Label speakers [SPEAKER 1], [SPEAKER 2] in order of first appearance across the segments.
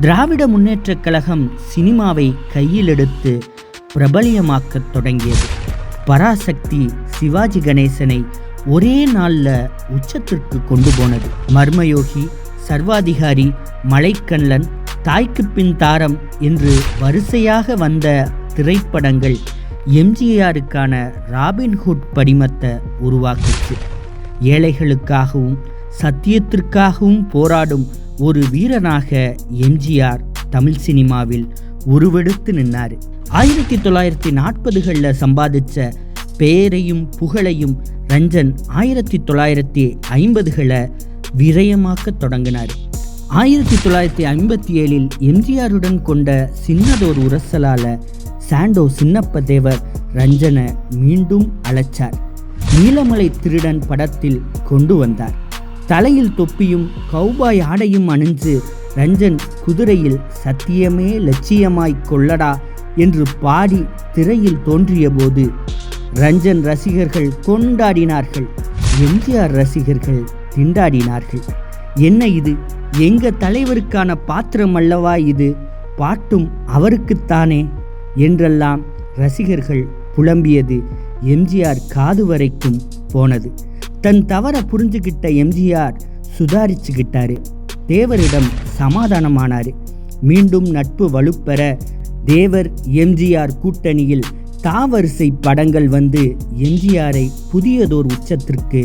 [SPEAKER 1] திராவிட முன்னேற்றக் கழகம் சினிமாவை கையில் எடுத்து பிரபலியமாக்கத் தொடங்கியது. பராசக்தி சிவாஜி கணேசனை ஒரே நாளில் உச்சத்திற்கு கொண்டு போனது. மர்மயோகி சர்வாதிகாரி மலைக்கண்ணன் தாய்க்கு பின் தாரம் என்று வரிசையாக வந்த திரைப்படங்கள் எம்ஜிஆருக்கான ராபின்ஹுட் படிமத்தை உருவாக்குச்சு. ஏழைகளுக்காகவும் சத்தியத்திற்காகவும் போராடும் ஒரு வீரனாக எம்ஜிஆர் தமிழ் சினிமாவில் உருவெடுத்து நின்னார். ஆயிரத்தி தொள்ளாயிரத்தி நாற்பதுகளில் சம்பாதிச்ச பெயரையும் புகழையும் ரஞ்சன் ஆயிரத்தி தொள்ளாயிரத்தி ஐம்பதுகளை விரயமாக்க தொடங்கினார். ஆயிரத்தி தொள்ளாயிரத்தி ஐம்பத்தி ஏழில் எம்ஜிஆருடன் கொண்ட சின்னதோர் உரசலால சாண்டோ சின்னப்ப தேவர் ரஞ்சனை மீண்டும் அழைச்சார். நீலமலை திருடன் படத்தில் கொண்டு வந்தார். தலையில் தொப்பியும் கௌபாய் ஆடையும் அணிஞ்சு ரஞ்சன் குதிரையில் சத்தியமே லட்சியமாய் கொள்ளடா என்று பாடி திரையில் தோன்றியபோது ரஞ்சன் ரசிகர்கள் கொண்டாடினார்கள். எம்ஜிஆர் ரசிகர்கள் திண்டாடினார்கள். என்ன இது? எங்க தலைவருக்கான பாத்திரம் அல்லவா இது? பாட்டும் அவருக்குத்தானே என்றெல்லாம் ரசிகர்கள் புலம்பியது எம்ஜிஆர் காது வரைக்கும் போனது. தன் தவறை புரிஞ்சுக்கிட்ட எம்ஜிஆர் சுதாரிச்சுக்கிட்டாரு தேவரிடம் சமாதானமானார். மீண்டும் நட்பு வலுப்பெற தேவர் எம்ஜிஆர் கூட்டணியில் தாவரிசை படங்கள் வந்து எம்ஜிஆரை புதியதோர் உச்சத்திற்கு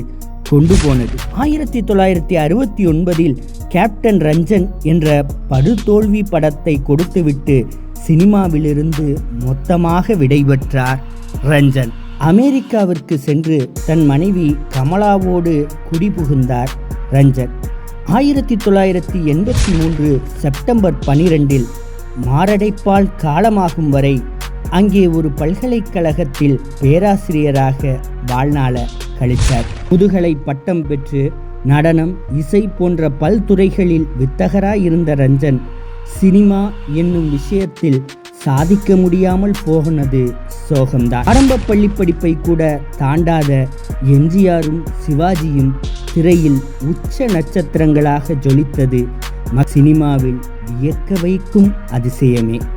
[SPEAKER 1] கொண்டு போனது. ஆயிரத்தி தொள்ளாயிரத்தி அறுபத்தி ஒன்பதில் கேப்டன் ரஞ்சன் என்ற படுதோல்வி படத்தை கொடுத்துவிட்டு சினிமாவிலிருந்து மொத்தமாக விடைபெற்றார் ரஞ்சன். அமெரிக்காவிற்கு சென்று தன் மனைவி கமலாவோடு குடிபுகுந்தார் ரஞ்சன். ஆயிரத்தி தொள்ளாயிரத்தி எண்பத்தி மூன்று செப்டம்பர் பனிரெண்டில் மாரடைப்பால் காலமாகும் வரை அங்கே ஒரு பல்கலைக்கழகத்தில் பேராசிரியராக வாழ்நாள கழித்தார். முதுகலை பட்டம் பெற்று நடனம் இசை போன்ற பல்துறைகளில் வித்தகராயிருந்த ரஞ்சன் சினிமா என்னும் விஷயத்தில் சாதிக்க முடியாமல் போனது சோகம்தான். ஆரம்ப பள்ளி படிப்பை கூட தாண்டாத எம்ஜிஆரும் சிவாஜியும் திரையில் உச்ச நட்சத்திரங்களாக ஜொலித்தது சினிமாவில் வியக்க வைக்கும் அதிசயமே.